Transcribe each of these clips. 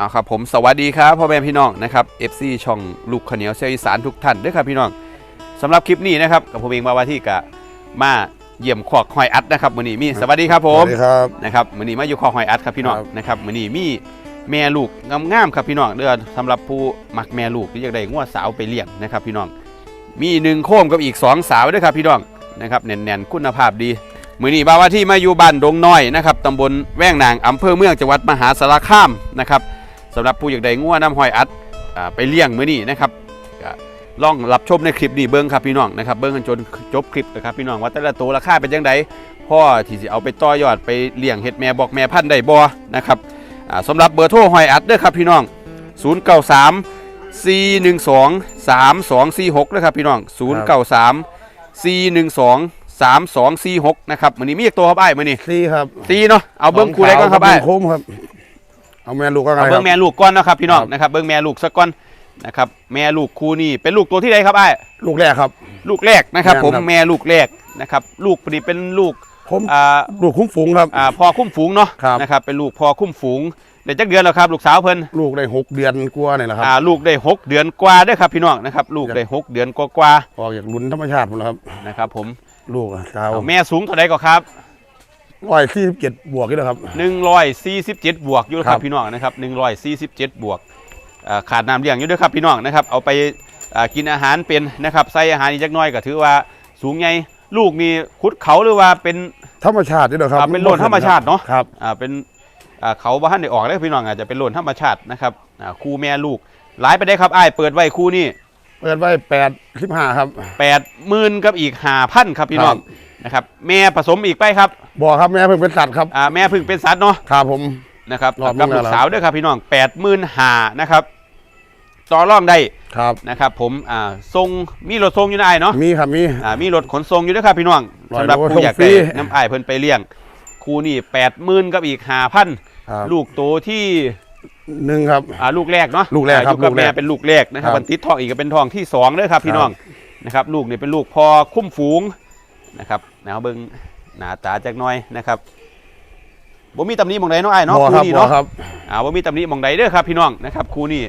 เอาครับผมสวัสดีครับพ่อแม่พี่น้องนะครับ FC ช่องลูกขาวเหนียวเชียวอีสานทุกท่านด้วยครับพี่น้องสำหรับคลิปนี้นะครับกับผมเองมาว่าที่กะมาเยี่ยมขอกหอยอัดนะครับมือนี้มีสวัสดีครับผสมวัสดีครับ นะครับมือนี้มาอยู่ขอกหอยอัดครับพี่น้องครับ นะครับมือนี้มีแม่ลูกงามๆครับพี่น้องเดือนสำหรับผู้มักแม่ลูกที่อยากได้งวดสาวไปเลี้ยงนะครับพี่น้องมีหนึ่งโคมกับอีกสองสาวด้วยครับพี่น้องนะครับแน่นๆคุณภาพดี มือนี้บ่าวว่าที่มาอยู่บ้านดงน้อยนะครับตำบลแว่งนางอำเภอเมืองจังหวัดมหาสารคามนะครับ สำหรับผู้อยากได้งัวน้ำหอยอัดอ่าไปเลี้ยงมื้อนี้นะครับก็ลองรับชมในคลิปนี้เบิ้งครับพี่น้องนะครับเบิ้งกันจนจบคลิปนะครับพี่น้องว่าแต่ละตัวราคาเป็นยังไงพ่อที่จะเอาไปต่อยอดไปเลี้ยงเห็ดแม่บอกแม่พันธุ์ได้บ่นะครับอ่าสำหรับเบอร์โทรหอยอัดเด้อครับพี่น้อง 093 412 3246นะครับพี่น้อง 093 412 3246นะครับมื้อนี้มีอีกตัวครับไอ้ายมื้อนี้ซี่ครับตีเนาะเอาเบิ้งคู่ได้ก่อนครับไอ้ายโค้มครับ เอาแม่ลูกก็ไงเอาคเบิ้รังบแม่ลูกก่อนนะครับพี่น้องครับ นะครับเบิ้งแม่ลูกสักก่อนนะครับแม่ลูกคู่นี้เป็นลูกตัวที่ใดครับไอ้ายลูกแรกครับ ลูกแรกนะครับ แม่นผมครับแม่ลูกแรกนะครับลูกนี้เป็นลูกผมอ่าลูกคุ้มฝูงครับ อ่าพอคุ้มฝูงเนาะครับ นะครับเป็นลูกพอคุ้มฝูงเดี๋ยวจักเดือนแล้วครับ ลูกสาวเพิ่นลูกได้หกเดือนกว่าเนี่ยแหละครับอ่าลูกได้หกเดือนกว่าเด้อครับพี่น้องนะครับลูกได้หกเดือนกว่าออกจากลุ้นธรรมชาติหมดแล้วครับ ๆนะครับผมลูกอะเช้าเอาแม่สูงเท่าไหร่ก็ครับ ร้อยสี่สิบเจ็ดบวกนี่แหละครับ 147 บวกอยู่คครัรับบ พี่น้องนะครับ147 บวกอ่าขาดน้ำเลี้ยงอยู่ด้วยครับพี่น้องนะครับเอาไปอ่ากินอาหารเป็นนะครับใส่อาหารอีกจักหน้อยก็ถือว่าสูงใหญ่ลูกนี่คุดเขาหรือว่าเป็น ธรรมชาตินี่แหละครับอ่าเป็นโลนธรรมชาติเนอะ ครับ อ่าเป็นอ่าเขาบ้านได้ออกแล้วพี่น้องอาจจะเป็นโลนธรรมชาตินะครับอ่าคู่แม่ลูกหลายไปได้ครับอ้ายเปิดไว้คู่นี่เปิดไว้แปดสิบห้าครับแปดหมื่นกับอีกห้าพันครับพี่น้องครับ นะครับแม่ผสมอีกไปครับบอกครับแม่เพิ่งเป็นสัตว์ครับอ่าแม่เพึ่งเป็นสัตว์เนาะครับผม นะครับรอบกับนึงลูกแล้ว สาวด้วยครับพี่น้องแปดหมื่นห้านะครับต่อรองได้ครับ นะครับผมอ่าทรงมีรถทรงอยู่ในไอ้ายเนาะมีครับมี อ่ามีรถขนทรงอยู่ด้วยครับพี่น้องร้อยสำหรับโลผู้อยากส่งฟรีได้น้ำไอ้ายเพิ่นไปเลี้ยงคู่นี่แปดหมื่นกับอีกห้าพันครับลูกโตที่ หนึ่งครับ อ่าลูกแรกเนาะลูกแรกครับอ่าอยู่กับลูกแรแม่กเป็นลูกแรกนะครับครับวันติดทองอีกก็เป็นทองที่สองเลยครับพี่ครับน้องนะครับ ลูกนี่เป็นลูกพอคุ้มฝูง นะครับแนวเบิ้งหน้าตาจักหน้อยนะครับบ่มีตำหนิหมองใดเนาะไอ้ายเนาะบอคู่ครับนี้บอเนาะครับอ่าบ่มีตำหนิหมองใดเด้อครับพี่น้องนะครับคู่นี้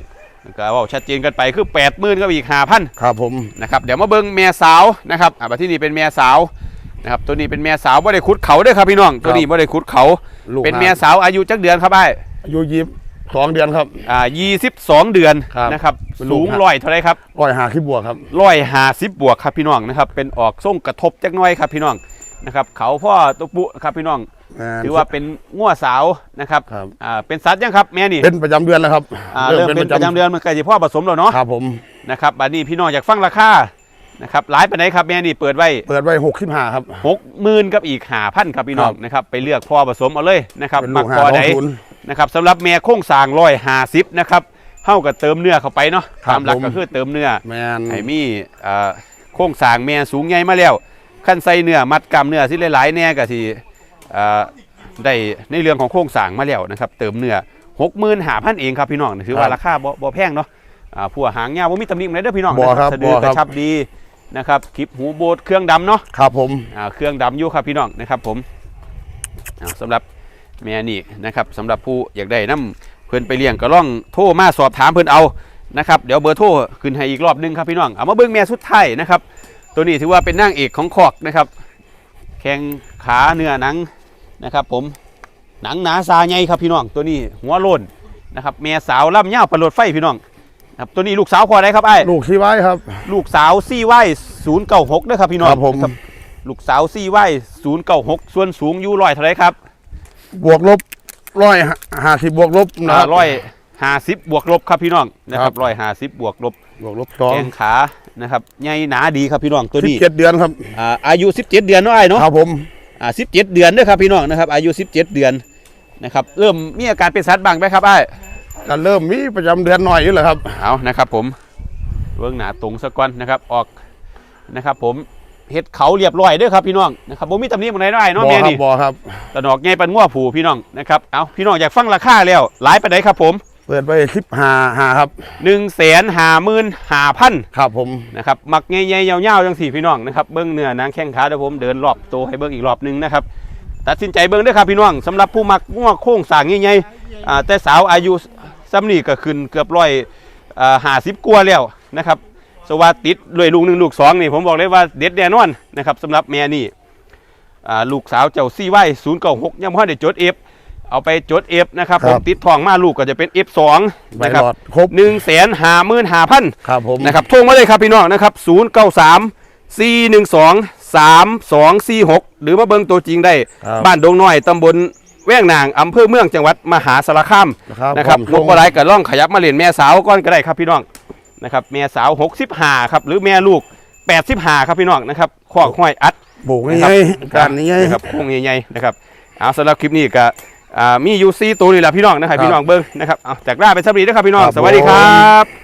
ก็เว่าชัดเจนกันไปคือ8 0,000ื่นกับอีก5,000ครับผม นะครับเดี๋ยวมาเบิ่งแม่สาวนะครับอ่าบัดที่นี่เป็นแม่สาวนะครับตัวนี้เป็นแม่สาวบ่ได้ขุดเขาเด้อครับพี่น้อง ตัวนี้บ่ได้ขุดเขา ลูกเป็นห้าแม่สาวอายุจักเดือนครับไอ้ายอายุยี่สิบ สองเดือนครับ อ่า22เดือนครับนะครับเป็นลูสูกงห้าร้อยเท่าไรครับร้อยห้าสิบบวกครับ ร้อยห้าสิบบวกครับพี่น้องนะครับเป็นออกส่งกระทบจักหน้อยครับพี่น้องนะครับเขาพ่อตุกปุครับพี่น้องแม่นถือว่าเป็นงัวสาวนะครับครับ อ่าเป็นสัตว์ยังครับแม่นี่เป็นประจำเดือนแล้วครับอ่าเริ่มเป็นประจำเดือนมันใกล้จะพ่อผสมแล้วเนาะครับผม นะครับบัดนี้พี่น้องอยากฟังราคานะครับหลายไปไหนใดครับแม่นี่เปิดไว้ เปิดไว้หกสิบห้าครับ หกหมื่นกับอีกหาพันครับพี่น้องครับ นะครับ ไปเลือกพ่อผสมเอาเลยนะครับเป็นมัลูกกห้าพอสอใดงศูนย์ นะครับสำหรับแม่โค้งสร้างร้อยห้าสิบนะครับเท่ากับเติมเนื้อเข้าไปเนาะครับตามหลักผมก็คือเติมเนื้อแมนไอ้มีเอ่อโค้งสร้างแม่สูงใหญ่มาแล้วขั้นใส่เนื้อมัดกล้ามเนื้อสิหลายๆแน่ก็สิเอ่อได้ในเรื่องของโค้งสร้างมาแล้วนะครับเติมเนื้อหกหมื่นหาพันเองครับพี่น้องถือว่าราคาบ่บ่แพงเนาะอ่าผัวหางยาวบ่มีตำหนิอะไรเด้อพี่น้องบ่นะครับสะดือบ่กคระรับชับดีนะครับคลิปหูโบดเครื่องดำเนาะ ครับผม อ่าเครื่องดำอยู่ครับพี่น้องนะครับผมอ่าสำหรับ แม่นี่นะครับสำหรับผู้อยากได้น้ำเพื่อนไปเลี้ยงก็ล่องโทรมาสอบถามเพื่อนเอานะครับเดี๋ยวเบอร์โทรขึ้นให้อีกรอบหนึงครับพี่น้องเอามาเบิ้งแม่สุดท้ายนะครับตัวนี้ถือว่าเป็นนางเอกของคอกนะครับ แข้งขาเนื้อหนังนะครับ ผมหนังหนาซาใหญ่ครับพี่น้อง ตัวนี้หัวโลนนะครับแม่สาวล่ำเง่าวประโลดไฟพี่น้องครับตัวนี้ลูกสาวพอได้ครับไอ้ายลูกที่ไว้ครับ ลูกสาวซี่ไว้ศูนย์เก้าหกนะครับพี่น้องครับผมนะลูกสาวซี่ไว้ศูนย์เก้าหกส่วนสูงอยู่ร้อยเท่าไหรครับ บวกลบร้อยห้าสิบบวกลบนะคบร้อยห้าสิบบวกลบครับพี่น้องนะคครัรับบร้อยห้าสิบบวกลบบวกลบสองแข้งขานะครับใหญ่หนาดีครับพี่น้องตัวสิบนี้เจ็ดเดือนครับอ่าอายุสิบเจ็ดเดือนเนาะไอ้เนาะครับผมอ่าสิบเจ็ดเดือนเด้อครับพี่น้องนะครับ อายุสิบเจ็ดเดือนนะครับ เริ่มมีอาการเป็นสัตว์บ้างไหมครับไอ้ก็เริ่มมีประจำเดือนหน่อยอยู่แหละครับเอานะครับผมเบื้องหน้าตรงสะก้อนนะครับออกนะครับผม เฮ็ดเขาเรียบร้อยเด้อครับพี่น้องนะครับผมมีตำหนิหมองไหนได้เนาะบอแม่ครันี่บอครับตะนอกใหญ่ปันง้อผูพี่น้องนะครับเอาพี่น้องอยากฟังราคาแล้วหลายไปไหนใดครับผมเปิดไปสิบห้าห้าครับ1นึ่งแสนห้าหมื่นห้าพันครับผมนะครับมักใหญ่ๆยาวๆจังสี่พี่น้องนะครับเบิ้งเนื้อนางแข้งขาเดี๋ยวผมเดินรอบโตวให้เบิ้งอีกรอบหนึงนะครับตัดสินใจเบิ้งเด้อครับพี่น้องสำหรับผู้มักง้อโค้งสร้างใหญ่ๆอ่าแต่สาวอายุซ้ำนี่ก็ขึ้นเกือบร้อยห้าสิบกว่าแล้วนะครับ สวัสดิติดด้วยลูกหนึ่งลูกสองนี่ผมบอกเลยว่าเด็ดแน่นอนนะครับสำหรับแม่นี่ลูกสาวเจ้าซี่ไว้ศูนย์เก้าหกยังพ่อได้จดเอฟเอาไปจดเอฟนะครับรัผมติดทองมาลูกก็จะเป็นเอฟสองนะครับหลอดครบหนึ่งแสนห้าหมื่นห้าพันครับผมนะครับโทรมาเลยครับพี่น้องนะครับ0 9 3 4 1 2 3 2 4 6หนึ่งสองสามสองซีหกหรือมาเบิ่งตัวจริงได้บบ้านดงน้อยตำบลแว่งนางอำเภอเมืองจังหวัดมหาสารคามนะครับนะครับผมงบอะไรก็ล่องขยับมาเล่นแม่สาวก้อนก็ได้ครับพี่น้อง นะครับแม่สาว65ครับหรือแม่ลูก85ครับพี่น้องนะครับขอกห้อยอัดปลูกนะนี่ครัไงบการนี้ไงนะครับโค้งใหญ่ๆนะครับเอาสำหรับคลิปนี้ก็อ่ามีอยู่4ตัวนี่แหละพี่น้องนะครับครับพี่น้องเบิ่งนะครับเอาจากล่าไปสับรีนะครับพี่น้องครับสวัสดีผมครับ